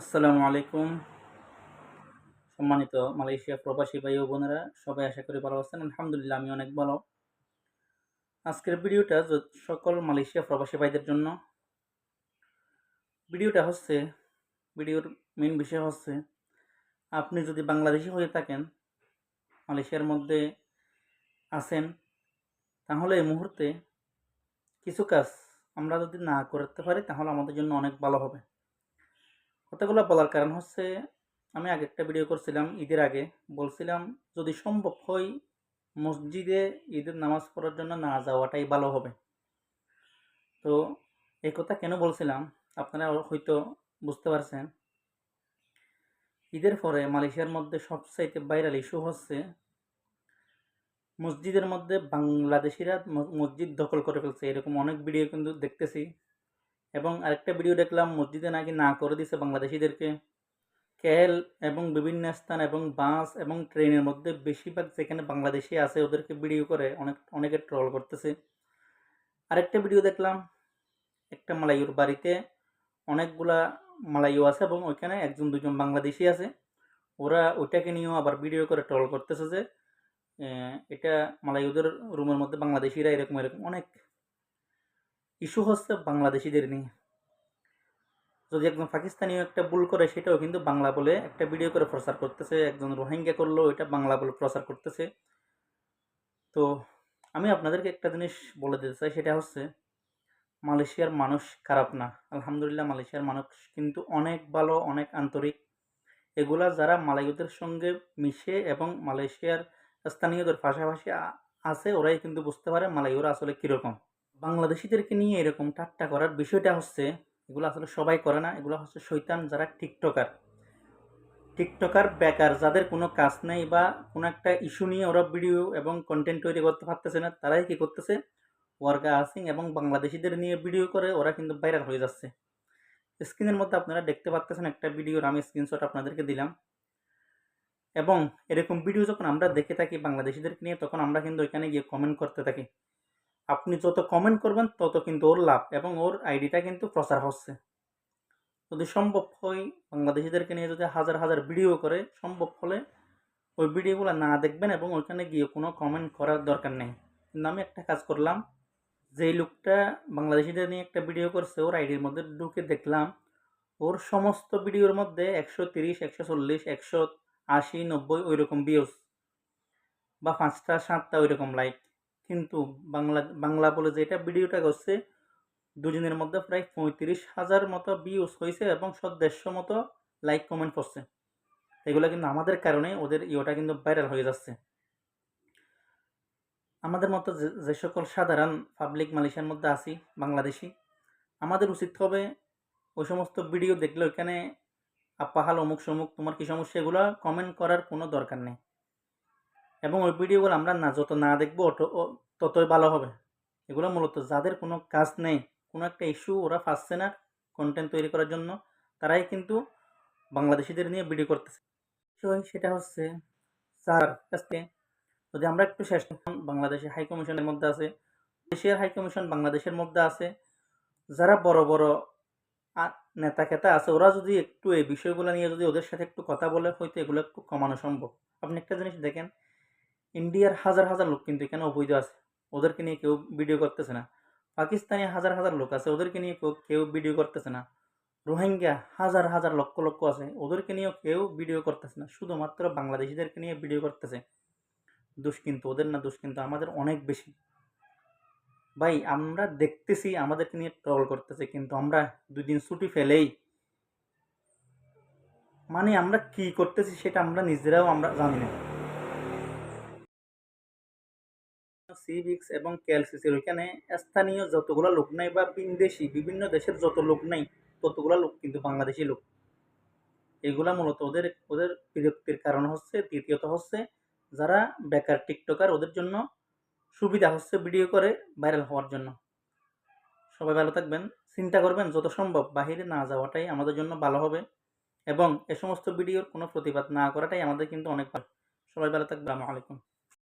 আসসালামু আলাইকুম। সম্মানিত মালয়েশিয়া প্রবাসী ভাই ও বোনেরা, সবাই আশা করি ভালো আছেন। আলহামদুলিল্লাহ আমি অনেক ভালো। আজকের ভিডিওটা সকল মালয়েশিয়া প্রবাসী ভাইদের জন্য। ভিডিওটা হচ্ছে, ভিডিওর মেন বিষয় হচ্ছে, আপনি যদি বাংলাদেশি হয়ে থাকেন, মালয়েশিয়ার মধ্যে আছেন, তাহলে এই মুহূর্তে কিছু কাজ আমরা যদি না করতে পারি, তাহলে আমাদের জন্য অনেক ভালো হবে। কথাগুলো বলার কারণ হচ্ছে, আমি আগে একটা ভিডিও করছিলাম ঈদের আগে। বলছিলাম, যদি সম্ভব হয়, মসজিদে ঈদের নামাজ পড়ার জন্য না যাওয়াটাই ভালো হবে। তো এই কথা কেন বলছিলাম? আপনারা হয়তো বুঝতে পারছেন। ঈদের পরে মালয়েশিয়ার মধ্যে সবচাইতে ভাইরাল ইস্যু হচ্ছে, মসজিদের মধ্যে বাংলাদেশিরা মসজিদ দখল করে ফেলছে। এরকম অনেক ভিডিও কিন্তু দেখতেছি। এবং আরেকটা ভিডিও দেখলাম, মসজিদে নাকি না করে দিছে বাংলাদেশিদেরকে। ক্যাল এবং বিভিন্ন স্থান এবং বাস এবং ট্রেনের মধ্যে বেশিরভাগ যেখানে বাংলাদেশি আছে ওদেরকে ভিডিও করে অনেক, অনেকে ট্রল করতেছে। আরেকটা ভিডিও দেখলাম, একটা মালাইয়ুর বাড়িতে অনেকগুলা মালাইও আছে এবং ওইখানে একজন দুজন বাংলাদেশি আছে। ওরা ওইটাকে নিয়েও আবার ভিডিও করে ট্রল করতেছে যে এটা মালাইউদের রুমের মধ্যে বাংলাদেশিরা এরকম এরকম অনেক ইস্যু হচ্ছে বাংলাদেশিদের নিয়ে। যদি একজন পাকিস্তানিও একটা ভুল করে, সেটাও কিন্তু বাংলা বলে একটা ভিডিও করে প্রচার করতেছে। একজন রোহিঙ্গা করল এটা বাংলা বলে প্রচার করতেছে। তো আমি আপনাদেরকে একটা জিনিস বলে দিতে চাই, সেটা হচ্ছে মালয়েশিয়ার মানুষ খারাপ না। আলহামদুলিল্লাহ, মালয়েশিয়ার মানুষ কিন্তু অনেক ভালো, অনেক আন্তরিক। এগুলা যারা মালাইদের সঙ্গে মিশে এবং মালয়েশিয়ার স্থানীয়দের পাশাপাশি আছে, ওরাই কিন্তু বুঝতে পারে মালাইরা আসলে কীরকম। বাংলাদেশিদেরকে নিয়ে এরকম ঠাট্টা করার বিষয়টা হচ্ছে, এগুলো আসলে সবাই করে না, এগুলো হচ্ছে শৈতান যারা টিকটকার। টিকটকার বেকার যাদের কোনো কাজ নেই বা কোনো একটা ইস্যু নিয়ে ওরা ভিডিও এবং কন্টেন্ট তৈরি করতে পারতেছে না, তারাই কী করতেছে? ওয়ার্গা আসিং এবং বাংলাদেশিদের নিয়ে ভিডিও করে ওরা কিন্তু ভাইরাল হয়ে যাচ্ছে। স্ক্রিনের মধ্যে আপনারা দেখতে পাচ্ছেন একটা ভিডিওর, আমি স্ক্রিনশট আপনাদেরকে দিলাম। এবং এরকম ভিডিও যখন আমরা দেখে থাকি বাংলাদেশিদেরকে নিয়ে, তখন আমরা কিন্তু ওইখানে গিয়ে কমেন্ট করতে থাকি। আপনি যত কমেন্ট করবেন, তত কিন্তু ওর লাভ এবং ওর আইডিটা কিন্তু প্রচার হচ্ছে। যদি সম্ভব হয়, বাংলাদেশিদেরকে নিয়ে যদি হাজার হাজার ভিডিও করে, সম্ভব হলে ওই ভিডিওগুলো না দেখবেন এবং ওইখানে গিয়ে কোনো কমেন্ট করার দরকার নেই। কিন্তু আমি একটা কাজ করলাম, যেই লোকটা বাংলাদেশিদের নিয়ে একটা ভিডিও করছে, ওর আইডির মধ্যে ঢুকে দেখলাম, ওর সমস্ত ভিডিওর মধ্যে একশো তিরিশ, একশো চল্লিশ, একশো আশি, নব্বই ওই রকম ভিউজ বা পাঁচটা, সাতটা ওই রকম লাইক কিন্তু বাংলা বাংলা বলে যেটা ভিডিওটা করছে দুদিনের মধ্যে প্রায় পঁয়ত্রিশ হাজার মতো ভিউজ হয়েছে এবং দেড়শো মতো লাইক কমেন্ট করছে। এগুলো কিন্তু আমাদের কারণে ওদের ইয়েটা কিন্তু ভাইরাল হয়ে যাচ্ছে। আমাদের মতো যে সকল সাধারণ পাবলিক মালয়েশিয়ার মধ্যে আছি, বাংলাদেশি, আমাদের উচিত হবে ওই সমস্ত ভিডিও দেখলে ওইখানে আপাহাল অমুক সমুক তোমার কী সমস্যা এগুলো কমেন্ট করার কোনো দরকার নেই। এবং ওই ভিডিওগুলো আমরা না যত না দেখব ততই ভালো হবে। এগুলো মূলত যাদের কোনো কাজ নেই, কোনো একটা ইস্যু ওরা পাচ্ছে না কন্টেন্ট তৈরি করার জন্য, তারাই কিন্তু বাংলাদেশিদের নিয়ে ভিডিও করতেছে। সেটা হচ্ছে স্যার কাছে। যদি আমরা একটু শেষ বাংলাদেশের হাই কমিশনের মধ্যে আছে এশিয়ার হাই কমিশন বাংলাদেশের মধ্যে আছে, যারা বড় বড় নেতা, খেতা আছে, ওরা যদি একটু এই বিষয়গুলো নিয়ে যদি ওদের সাথে একটু কথা বলে, হয়তো এগুলো একটু কমানো সম্ভব। আপনি একটা জিনিস দেখেন ইন্ডিয়ার হাজার হাজার লোক কিন্তু এখানে অবৈধ আছে। ওদেরকে নিয়ে কেউ ভিডিও করতেছে না। পাকিস্তানি হাজার হাজার লোক আছে, ওদেরকে নিয়ে কেউ ভিডিও করতেছে না। রোহিঙ্গা হাজার হাজার লক্ষ লক্ষ আছে, ওদেরকে নিয়েও কেউ ভিডিও করতেছে না। শুধুমাত্র বাংলাদেশিদেরকে নিয়ে ভিডিও করতেছে। দোষ কিন্তু ওদের না, দোষ কিন্তু আমাদের অনেক বেশি। ভাই, আমরা দেখতেছি আমাদেরকে নিয়ে ট্রল করতেছে, কিন্তু আমরা দুই দিন ছুটি ফেলেই। মানে আমরা কি করতেছি সেটা আমরা নিজেরাও আমরা জানি না। সিভিক্স এবং কেএলসিসির ওইখানে স্থানীয় যতগুলো লোক নাই বা বিদেশি, বিভিন্ন দেশের যত লোক নাই, ততগুলো লোক কিন্তু বাংলাদেশি লোক। এগুলা মূলত ওদের ওদের বিরক্তির কারণ হচ্ছে, দ্বিতীয়ত হচ্ছে যারা বেকার টিকটকার, ওদের জন্য সুবিধা হচ্ছে ভিডিও করে ভাইরাল হওয়ার জন্য। সবাই ভালো থাকবেন, চিন্তা করবেন যত সম্ভব বাহিরে না যাওয়াটাই আমাদের জন্য ভালো হবে এবং এ সমস্ত ভিডিওর কোনো প্রতিবাদ না করাটাই আমাদের কিন্তু অনেক ভালো। সবাই ভালো থাকবে আলাইকুম।